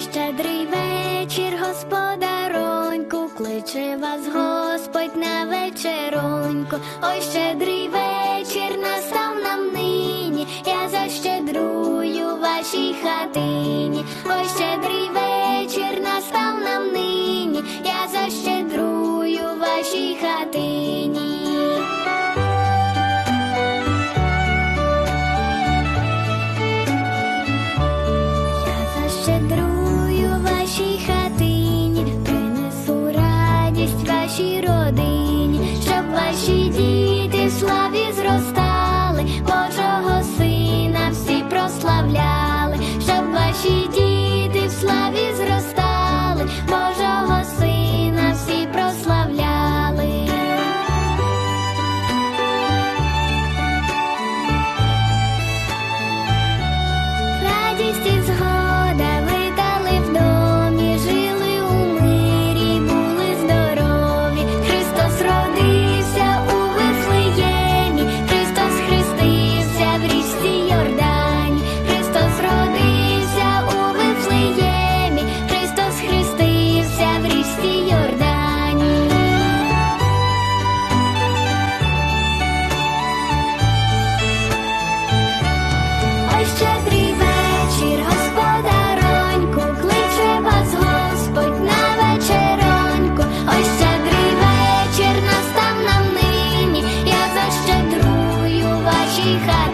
Щедрий вечір, господароньку, кличе вас Господь на вечероньку. Ой, щедрий вечір настав нам нині, я защедрую вашій хатині. Ой, щедрий вечір настав нам нині, я защедрую вашій хатині. Я защедрую she had.